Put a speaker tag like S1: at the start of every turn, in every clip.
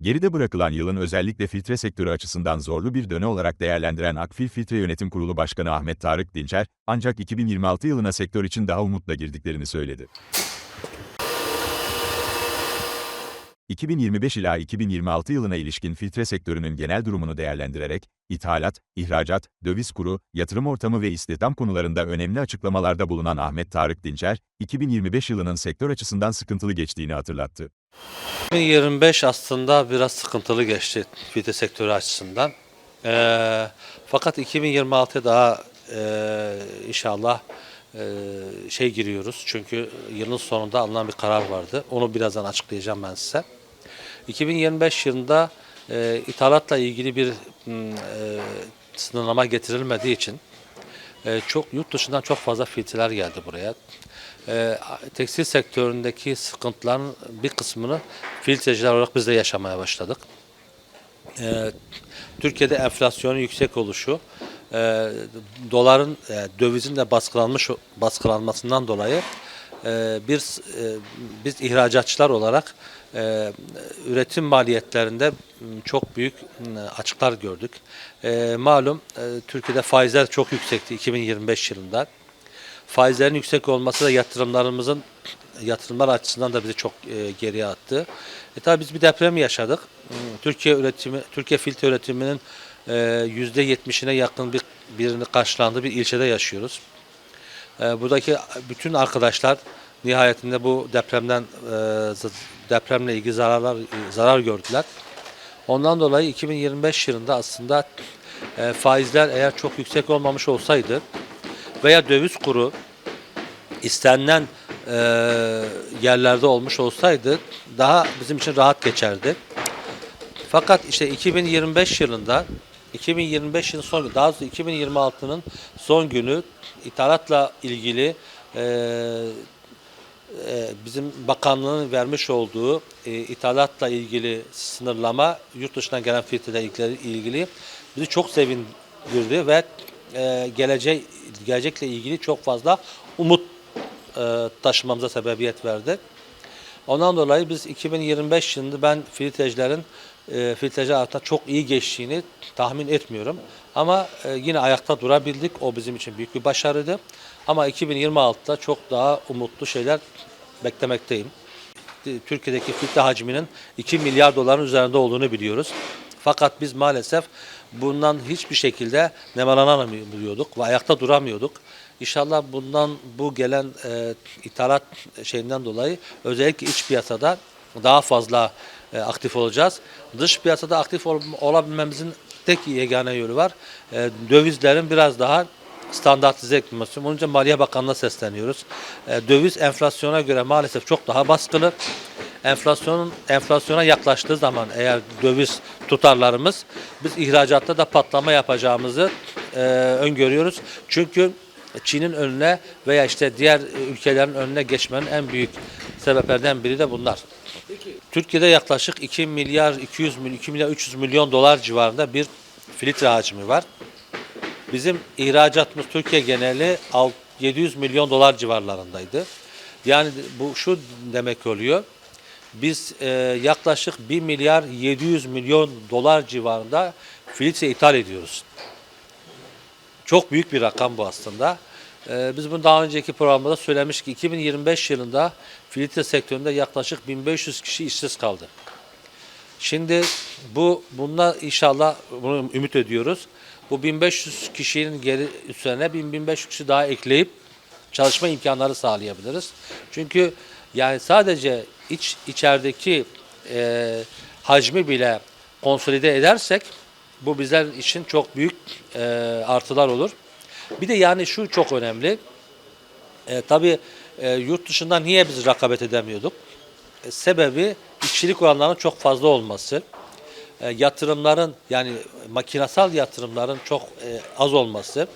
S1: Geride bırakılan yılın özellikle filtre sektörü açısından zorlu bir dönem olarak değerlendiren Akfil Filtre Yönetim Kurulu Başkanı Ahmet Tarık Dinçer, ancak 2026 yılına sektör için daha umutla girdiklerini söyledi. 2025 ila 2026 yılına ilişkin filtre sektörünün genel durumunu değerlendirerek, ithalat, ihracat, döviz kuru, yatırım ortamı ve istihdam konularında önemli açıklamalarda bulunan Ahmet Tarık Dinçer, 2025 yılının sektör açısından sıkıntılı geçtiğini hatırlattı.
S2: 2025 aslında biraz sıkıntılı geçti fide sektörü açısından. Ee, fakat 2026'ya daha e, inşallah e, şey giriyoruz. Çünkü yılın sonunda alınan bir karar vardı. Onu birazdan açıklayacağım ben size. 2025 yılında e, ithalatla ilgili bir e, sınırlama getirilmediği için e, çok yurt dışından çok fazla filtreler geldi buraya. E, tekstil sektöründeki sıkıntıların bir kısmını filtreciler olarak biz de yaşamaya başladık. E, Türkiye'de enflasyonun yüksek oluşu, e, doların, e, dövizin de baskılanmış baskılanmasından dolayı e, bir e, biz ihracatçılar olarak e, üretim maliyetlerinde çok büyük açıklar gördük. E, malum e, Türkiye'de faizler çok yüksekti 2025 yılında. Faizlerin yüksek olması da yatırımlarımızın yatırımlar açısından da bizi çok e, geriye attı. E tabii biz bir deprem yaşadık. Hmm, Türkiye üretimi, Türkiye filtre üretiminin e, yüzde yetmişine yakın bir birini karşılandığı bir ilçede yaşıyoruz. E, buradaki bütün arkadaşlar nihayetinde bu depremden e, depremle ilgili zararlar zarar gördüler. Ondan dolayı 2025 yılında aslında e, faizler eğer çok yüksek olmamış olsaydı veya döviz kuru istenilen e, yerlerde olmuş olsaydı daha bizim için rahat geçerdi. Fakat işte 2025 yılında 2025 yılın son daha doğrusu 2026'nın son günü ithalatla ilgili e, bizim bakanlığın vermiş olduğu e, ithalatla ilgili sınırlama yurt dışından gelen filtrelerle ilgili bizi çok sevindirdi ve e, gelecek gelecekle ilgili çok fazla umut e, taşımamıza sebebiyet verdi. Ondan dolayı biz 2025 yılında ben filtrecilerin e, filtreci hayatında çok iyi geçtiğini tahmin etmiyorum. Ama e, yine ayakta durabildik. O bizim için büyük bir başarıydı. Ama 2026'da çok daha umutlu şeyler beklemekteyim. Türkiye'deki filtre hacminin 2 milyar doların üzerinde olduğunu biliyoruz. Fakat biz maalesef bundan hiçbir şekilde nemalanamıyorduk ve ayakta duramıyorduk. İnşallah bundan bu gelen e, ithalat şeyinden dolayı özellikle iç piyasada daha fazla e, aktif olacağız. Dış piyasada aktif ol, olabilmemizin tek yegane yolu var. E, dövizlerin biraz daha standartize edilmesi. Bunun için Maliye Bakanlığı'na sesleniyoruz. E, döviz enflasyona göre maalesef çok daha baskılı. Enflasyonun enflasyona yaklaştığı zaman eğer döviz tutarlarımız biz ihracatta da patlama yapacağımızı e, öngörüyoruz. Çünkü Çin'in önüne veya işte diğer ülkelerin önüne geçmenin en büyük sebeplerden biri de bunlar. Türkiye'de yaklaşık 2 milyar 200 milyon 2 milyar 300 milyon dolar civarında bir filtre hacmi var. Bizim ihracatımız Türkiye geneli alt- 700 milyon dolar civarlarındaydı. Yani bu şu demek oluyor. Biz e, yaklaşık 1 milyar 700 milyon dolar civarında filtre ithal ediyoruz. Çok büyük bir rakam bu aslında. Ee, biz bunu daha önceki programda söylemiştik. 2025 yılında filtre sektöründe yaklaşık 1500 kişi işsiz kaldı. Şimdi bu bununla inşallah bunu ümit ediyoruz. Bu 1500 kişinin geri üzerine 1500 kişi daha ekleyip çalışma imkanları sağlayabiliriz. Çünkü yani sadece iç içerideki e, hacmi bile konsolide edersek bu bizler için çok büyük e, artılar olur. Bir de yani şu çok önemli. E, tabii e, yurt dışından niye biz rekabet edemiyorduk? E, sebebi işçilik oranlarının çok fazla olması. E, yatırımların yani makinasal yatırımların çok e, az olması.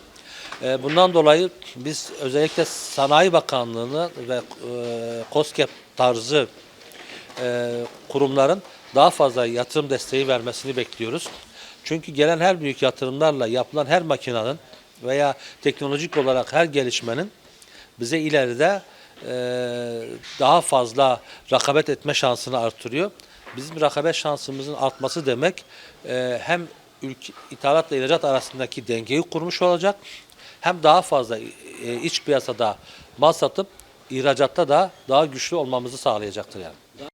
S2: E, bundan dolayı biz özellikle Sanayi Bakanlığı'nı ve e, COSGAP tarzı e, kurumların daha fazla yatırım desteği vermesini bekliyoruz. Çünkü gelen her büyük yatırımlarla yapılan her makinenin veya teknolojik olarak her gelişmenin bize ileride e, daha fazla rakabet etme şansını artırıyor. Bizim rakabet şansımızın artması demek hem ithalatla ihracat arasındaki dengeyi kurmuş olacak hem daha fazla e, iç piyasada mal satıp ihracatta da daha güçlü olmamızı sağlayacaktır yani.